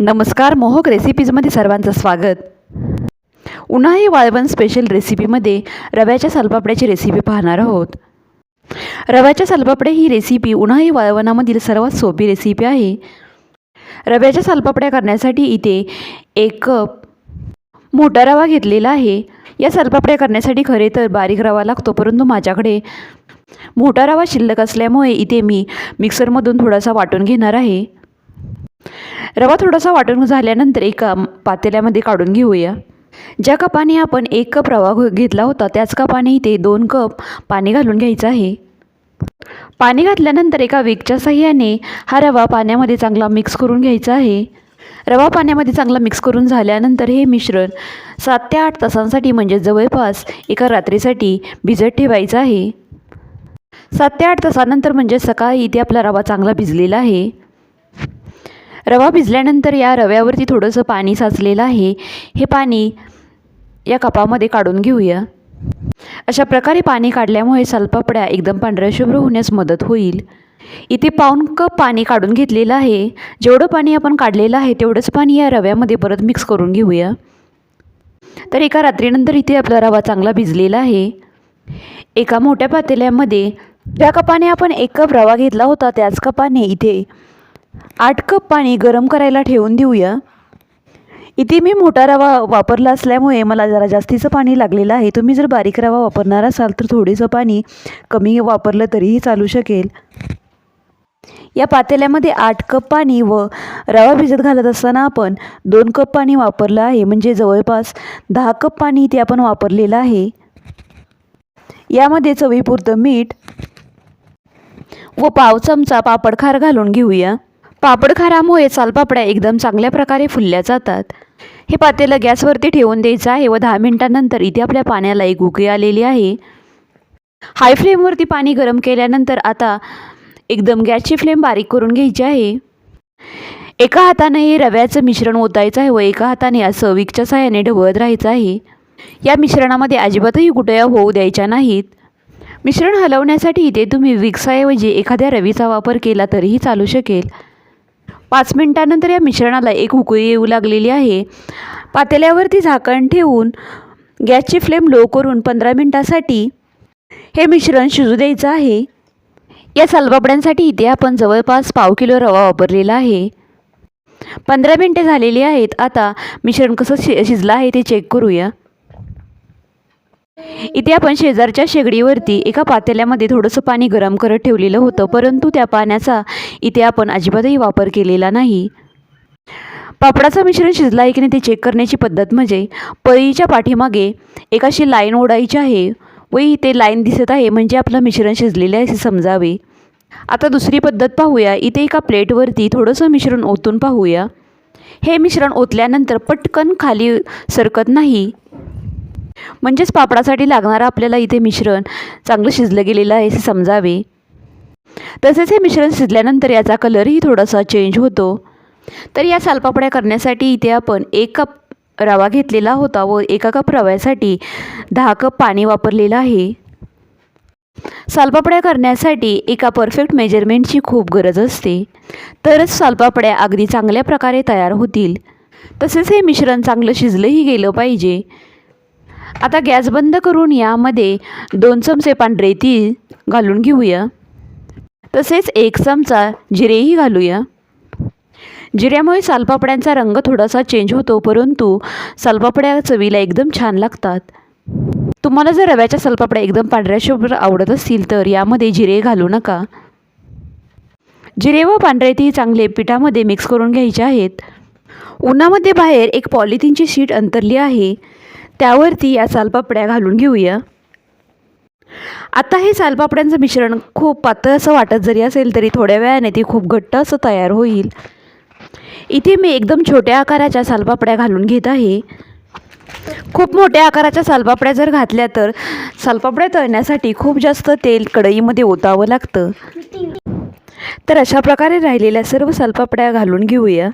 नमस्कार मोहक रेसिपीजमध्ये सर्वांचं स्वागत. उन्हाळी वाळवण स्पेशल रेसिपीमध्ये रव्याच्या सालपापड्याची रेसिपी पाहणार आहोत. रव्याच्या सालपापडे ही रेसिपी उन्हाळी वाळवणामधील सर्वात सोपी रेसिपी आहे. रव्याच्या सालपापड्या करण्यासाठी इथे एक कप मोठा रवा घेतलेला आहे. या सालपापड्या करण्यासाठी खरे तर बारीक रवा लागतो परंतु माझ्याकडे मोठा रवा शिल्लक असल्यामुळे इथे मी मिक्सरमधून थोडासा वाटून घेणार आहे. रवा थोडासा वाटून झाल्यानंतर एका पातेल्यामध्ये काढून घेऊया. ज्या कपाने आपण एक कप रवा घेतला होता त्याच कपाने इथे दोन कप पाणी घालून घ्यायचं आहे. पाणी घातल्यानंतर एका विकच्या साह्याने हा रवा पाण्यामध्ये चांगला मिक्स करून घ्यायचा आहे. रवा पाण्यामध्ये चांगला मिक्स करून झाल्यानंतर हे मिश्रण सात ते आठ तासांसाठी म्हणजे जवळपास एका रात्रीसाठी भिजत ठेवायचं आहे. सात ते आठ तासानंतर म्हणजे सकाळी इथे आपला रवा चांगला भिजलेला आहे. रवा भिजल्यानंतर या रव्यावरती थोडंसं पाणी साचलेलं आहे. हे पाणी या कपामध्ये काढून घेऊया. अशा प्रकारे पाणी काढल्यामुळे सालपापड्या एकदम पांढऱ्या शुभ्र होण्यास मदत होईल. इथे पाऊन कप पाणी काढून घेतलेलं आहे. जेवढं पाणी आपण काढलेलं आहे तेवढंच पाणी या रव्यामध्ये परत मिक्स करून घेऊया. तर एका रात्रीनंतर इथे आपला रवा चांगला भिजलेला आहे. एका मोठ्या पातेल्यामध्ये ज्या कपाने आपण एक कप रवा घेतला होता त्याच कपाने इथे आठ कप पाणी गरम करायला ठेवून देऊया. इथे मी मोठा रवा वापरला असल्यामुळे मला जरा जास्तीचं पाणी लागलेलं आहे. तुम्ही जर बारीक रवा वापरणार असाल तर थोडंसं पाणी कमी वापरलं तरीही चालू शकेल. या पातेल्यामध्ये आठ कप पाणी व रवा भिजत घालत असताना आपण दोन कप पाणी वापरलं आहे. म्हणजे जवळपास दहा कप पाणी इथे आपण वापरलेलं आहे. यामध्ये चवीपुरतं मीठ व पाव चमचा पापडखार घालून घेऊया. पापडखारामुळे सालपापड्या एकदम चांगल्या प्रकारे फुलल्या जातात. हे पातेलं गॅसवरती ठेवून द्यायचं आहे व दहा मिनटानंतर इथे आपल्या पाण्याला एक उकळी आलेली आहे. हाय फ्लेमवरती पाणी गरम केल्यानंतर आता एकदम गॅसची फ्लेम बारीक करून घ्यायची आहे. एका हाताने हे रव्याचं मिश्रण ओतायचं आहे व एका हाताने असं विकच्या सहाय्याने ढवळत राहायचं आहे. या मिश्रणामध्ये अजिबातही गुटया होऊ द्यायच्या नाहीत. मिश्रण हलवण्यासाठी इथे तुम्ही विक्साऐवजी एखाद्या रवीचा वापर केला तरीही चालू शकेल. पाच मिनटानंतर या मिश्रणाला एक उकळी येऊ लागलेली आहे. पातेल्यावरती झाकण ठेवून गॅसची फ्लेम लो करून पंधरा मिनटासाठी हे मिश्रण शिजू द्यायचं आहे. या सालपापड्यांसाठी इथे आपण जवळपास पाव किलो रवा वापरलेला आहे. पंधरा मिनटे झालेली आहेत. आता मिश्रण कसं शि शिजलं आहे ते चेक करूया. इथे आपण शेजारच्या शेगडीवरती एका पातेल्यामध्ये थोडंसं पाणी गरम करत ठेवलेलं होतं परंतु त्या पाण्याचा इथे आपण अजिबातही वापर केलेला नाही. पापडाचं मिश्रण शिजलं आहे की नाही ते चेक करण्याची पद्धत म्हणजे पळीच्या पाठीमागे एक अशी लाईन ओढायची आहे व इथे लाईन दिसत आहे म्हणजे आपलं मिश्रण शिजलेलं आहे असे समजावे. आता दुसरी पद्धत पाहूया. इथे एका प्लेटवरती थोडंसं मिश्रण ओतून पाहूया. हे मिश्रण ओतल्यानंतर पटकन खाली सरकत नाही. म्हणजेच पापडासाठी लागणारं आपल्याला इथे मिश्रण चांगलं शिजलं गेलेलं आहे असे समजावे. तसेच हे मिश्रण शिजल्यानंतर याचा कलरही थोडासा चेंज होतो. तर या सालपापड्या करण्यासाठी इथे आपण एक कप रवा घेतलेला होता व एका कप रव्यासाठी दहा कप पाणी वापरलेलं आहे. सालपापड्या करण्यासाठी एका परफेक्ट मेजरमेंटची खूप गरज असते. तरच सालपापड्या अगदी चांगल्या प्रकारे तयार होतील. तसेच हे मिश्रण चांगलं शिजलंही गेलं पाहिजे. आता गॅस बंद करून यामध्ये दोन चमचे पांढरे तीळ घालून घेऊया. तसेच एक चमचा जिरेही घालूया. जिऱ्यामुळे सालपापड्यांचा रंग थोडासा चेंज होतो परंतु सालपापड्या चवीला एकदम छान लागतात. तुम्हाला जर रव्याच्या सालपापड्या एकदम पांढऱ्या शुभ्र आवडत असतील तर यामध्ये जिरे घालू नका. जिरे व पांढरे ती चांगले पिठामध्ये मिक्स करून घ्यायचे आहेत. उन्हामध्ये बाहेर एक पॉलिथिनची शीट अंतरली आहे. त्यावरती या सालपापड्या घालून घेऊया. आता हे सालपापड्यांचं मिश्रण खूप पातळ असं वाटत जरी असेल तरी थोड्या वेळाने ती खूप घट्ट असं तयार होईल. इथे मी एकदम छोट्या आकाराच्या सालपापड्या घालून घेत आहे. खूप मोठ्या आकाराच्या सालपापड्या जर घातल्या तर सालपापड्या तळण्यासाठी खूप जास्त तेल कढईमध्ये ओतावं लागतं. तर अशा प्रकारे राहिलेल्या सर्व सालपापड्या घालून घेऊया.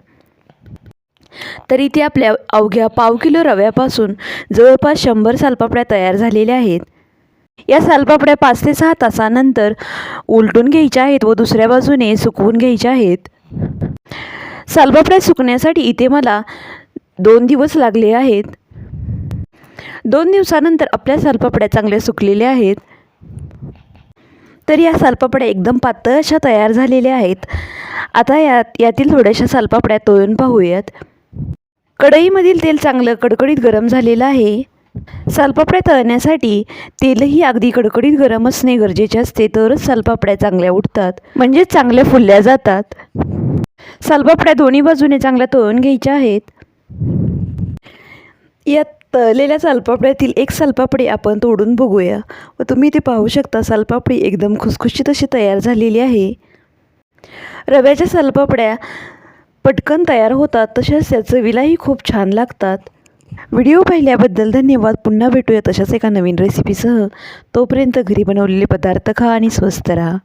तर इथे आपल्या अवघ्या पाव किलो रव्यापासून जवळपास शंभर सालपापड्या तयार झालेल्या आहेत. या सालपापड्या पाच ते सहा तासानंतर उलटून घ्यायच्या आहेत व दुसऱ्या बाजूने सुकवून घ्यायच्या आहेत. सालपापड्या सुकण्यासाठी इथे मला दोन दिवस लागले आहेत. दोन दिवसानंतर आपल्या सालपापड्या चांगल्या सुकलेल्या आहेत. तर या सालपापड्या एकदम पातळ अशा तयार झालेल्या आहेत. आता यात यातील थोड्याशा सालपापड्या तळून पाहूयात. कढईमधील तेल चांगलं कडकडीत गरम झालेलं आहे. सालपापड्या तळण्यासाठी तेलही अगदी कडकडीत गरम असणे गरजेचे असते तरच सालपापड्या चांगल्या उठतात म्हणजेच चांगल्या फुलल्या जातात. सालपापड्या दोन्ही बाजूने चांगल्या तळून घ्यायच्या आहेत. या तळलेल्या सालपापड्यातील एक सालपापडी आपण तोडून बघूया व तुम्ही ते पाहू शकता सालपापडी एकदम खुसखुशीत अशी तयार झालेली आहे. रव्याच्या सालपापड्या पटकन तयार होतात तशाच त्या चवीलाही खूप छान लागतात. व्हिडिओ पाहिल्याबद्दल धन्यवाद. पुन्हा भेटूया तशाच एका नवीन रेसिपीसह तोपर्यंत घरी बनवलेले पदार्थ खा आणि स्वस्त राहा.